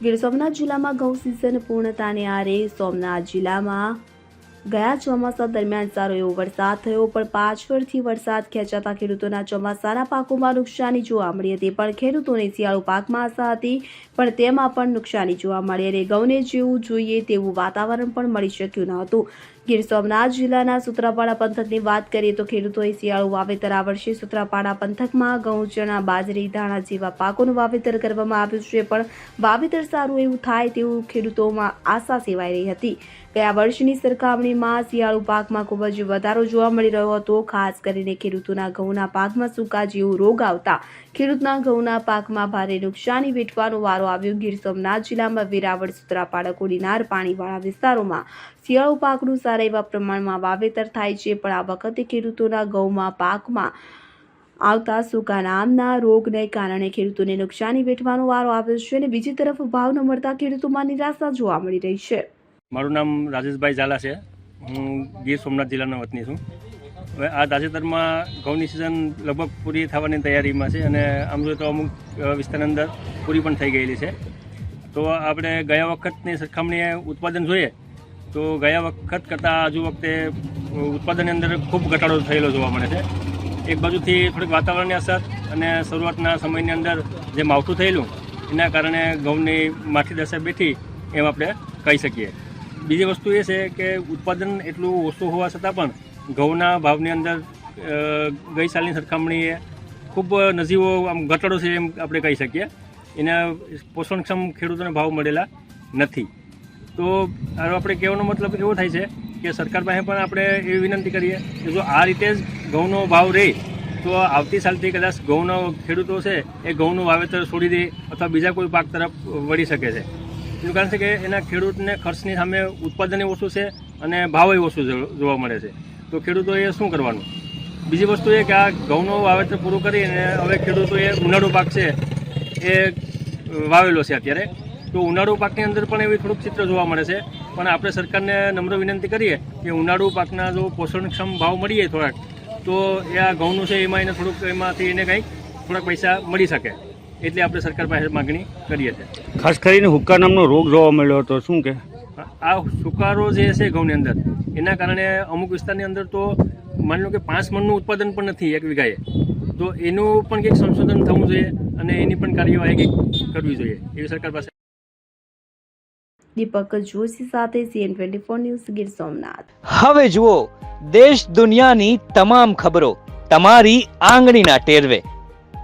ગીર સોમનાથ જિલ્લામાં ઘઉં સિઝન પૂર્ણતાને આરે સોમનાથ જિલ્લામાં ગયા ચોમાસા દરમિયાન સારો એવો વરસાદ થયો, પણ પાછળથી વરસાદ ખેંચાતા ખેડૂતોના ચોમાસાના પાકોમાં નુકસાની જોવા મળી હતી. પણ ખેડૂતોને શિયાળુ પાકમાં આશા હતી, પણ તેમાં પણ નુકસાની જોવા મળી અને ઘઉંને જેવું જોઈએ તેવું વાતાવરણ પણ મળી શક્યું ન હતું. ગીર સોમનાથ જિલ્લાના સુત્રાપાડા પંથકની વાત કરીએ તો ખેડૂતોએ શિયાળુ વાવેતર આ વર્ષે સુત્રાપાડા પંથકમાં ઘઉં, ચણા, બાજરી, ધાણા જેવા પાકોનું વાવેતર કરવામાં આવ્યું છે, પણ વાવેતર સારું એવું થાય તેવું ખેડૂતોમાં આશા સેવાઈ રહી હતી. ગયા વર્ષની સરખામણીમાં શિયાળુ પાકમાં ખૂબ જ વધારો જોવા મળી રહ્યો હતો. ખાસ કરીને ખેડૂતોના ઘઉંના પાકમાં સૂકા જેવો રોગ આવતા ખેડૂતના ઘઉંના પાકમાં ભારે નુકસાની વેઠવાનો વારો આવ્યો. ગીર સોમનાથ જિલ્લામાં વેરાવળ સુત્રાપાડા કોડીનાર પાણીવાળા વિસ્તારોમાં શિયાળુ પાકનું સારા એવા પ્રમાણમાં વાવેતર થાય છે. પણ આ વખતે ખેડૂતોના ઘઉંમાં પાકમાં આવતા સૂકા નામના રોગને કારણે ખેડૂતોને નુકસાની વેઠવાનો વારો આવ્યો છે અને બીજી તરફ ભાવ ન મળતા ખેડૂતોમાં નિરાશા જોવા મળી રહી છે. મારું નામ રાજેશભાઈ ઝાલા છે. હું ગીર સોમનાથ જિલ્લાનો વતની છું. હવે આ તાજેતરમાં ઘઉંની સિઝન લગભગ પૂરી થવાની તૈયારીમાં છે અને આમ જોઈએ તો અમુક વિસ્તારની અંદર પૂરી પણ થઈ ગયેલી છે. તો આપણે ગયા વખતની સરખામણીએ ઉત્પાદન જોઈએ તો ગયા વખત કરતાં હજુ વખતે ઉત્પાદનની અંદર ખૂબ ઘટાડો થયેલો જોવા મળે છે. એક બાજુથી થોડીક વાતાવરણની અસર અને શરૂઆતના સમયની અંદર જે માવઠું થયેલું, એના કારણે ઘઉંની માઠી દશા બેઠી, એમ આપણે કહી શકીએ. બીજી વસ્તુ એ છે કે ઉત્પાદન એટલું ઓછું હોવા છતાં પણ ઘઉંના ભાવની અંદર ગઈ સાલની સરખામણીએ ખૂબ નજીવો આમ ઘટાડો છે એમ આપણે કહી શકીએ. એના પોષણક્ષમ ખેડૂતોને ભાવ મળેલા નથી. તો આપણે કહેવાનો મતલબ એવો થાય છે કે સરકાર પાસે પણ આપણે એવી વિનંતી કરીએ કે જો આ રીતે જ ઘઉંનો ભાવ રહે, તો આવતી સાલથી કદાચ ઘઉંનો ખેડૂતો છે એ ઘઉંનું વાવેતર છોડી દે અથવા બીજા કોઈ પાક તરફ વળી શકે છે. એનું કારણ છે કે એના ખેડૂતને ખર્ચની સામે ઉત્પાદન ઓછું છે અને ભાવ ઓછું જોવા મળે છે. તો ખેડૂતોએ શું કરવાનું? બીજી વસ્તુ એ કે આ ઘઉંનું વાવેતર પૂરું કરીને હવે ખેડૂતોએ ઉનાળુ પાક છે એ વાવેલો છે અત્યારે. તો ઉનાળુ પાકની અંદર પણ એવી થોડુંક ચિત્ર જોવા મળે છે. પણ આપણે સરકારને નમ્ર વિનંતી કરીએ કે ઉનાળુ પાકના જો પોષણક્ષમ ભાવ મળીએ થોડાક, તો એ આ ઘઉંનું છે એમાં એને થોડુંક એમાંથી એને કંઈક થોડાક પૈસા મળી શકે. એટલે આપણે સરકાર પાસે માગણી કરીએ છીએ. ખાસ કરીને હુક્કા નામનો રોગ જોવા મળ્યો હતો શું કે? આ સુકારો જે છે ઘઉંની અંદર એના કારણે અમુક વિસ્તારની અંદર તો માની લો કે પાંચ મણનું ઉત્પાદન પણ નથી એક વીઘાએ. તો એનું પણ કંઈક સંશોધન થવું જોઈએ અને એની પણ કાર્યવાહી કંઈક કરવી જોઈએ. એવી સરકાર પાસે દીપક જોશી સાથે CN twenty four news Gir Somnath. હવે જુઓ દેશ દુનિયાની તમામ ખબરો તમારી આંગળીના ટેરવે.